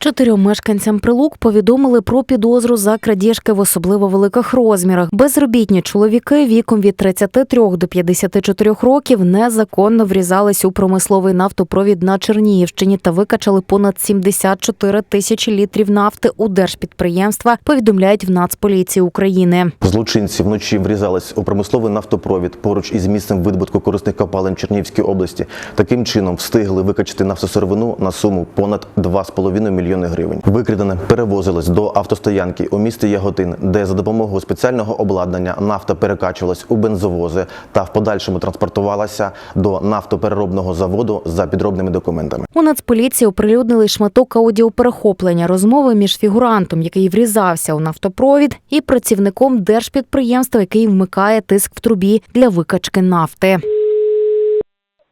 Чотирьом мешканцям прилук повідомили про підозру за крадіжки в особливо великих розмірах. Безробітні чоловіки віком від 33 до 54 років незаконно врізались у промисловий нафтопровід на Чернігівщині та викачали понад 74 тисячі літрів нафти у держпідприємства. Повідомляють в Нацполіції України. Злочинці вночі врізались у промисловий нафтопровід поруч із місцем видобутку корисних копалин Чернігівської області. Таким чином встигли викачати нафтосировину на суму понад 2,5 мільйони гривень. Викрадене перевозилось до автостоянки у місті Яготин, де за допомогою спеціального обладнання нафта перекачувалась у бензовози та в подальшому транспортувалася до нафтопереробного заводу за підробними документами. У Нацполіції оприлюднили шматок аудіоперехоплення розмови між фігурантом, який врізався у нафтопровід, і працівником держпідприємства, який вмикає тиск в трубі для викачки нафти.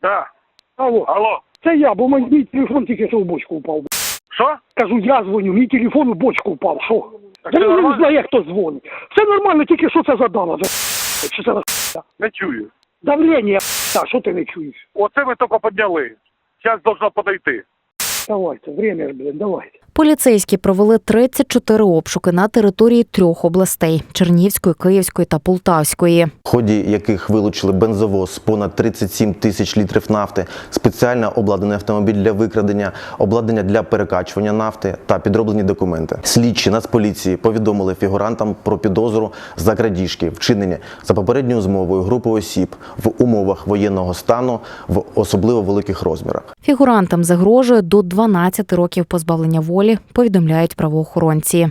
Да. Алло, Алло. це я, бо мій, мій телефон тільки що в бочку впав. Що? Кажу, я дзвоню, мій телефон у бочку впав. Що? Я не нормально? знаю, хто дзвонить. Все нормально, тільки що це за? За... Що це за? Не чую. давлення? Та, що ти не чуєш? Оце ми тільки підняли. Зараз должно подойти. Давайте, время ж, блин, давайте. Поліцейські провели 34 обшуки на території трьох областей: Чернівської, Київської та Полтавської. Ході яких вилучили бензовоз з понад 37 тисяч літрів нафти, спеціально обладнаний автомобіль для викрадення, обладнання для перекачування нафти та підроблені документи. Слідчі Нацполіції повідомили фігурантам про підозру за крадіжки, вчинені за попередньою змовою групи осіб в умовах воєнного стану в особливо великих розмірах. Фігурантам загрожує до 12 років позбавлення волі, повідомляють правоохоронці.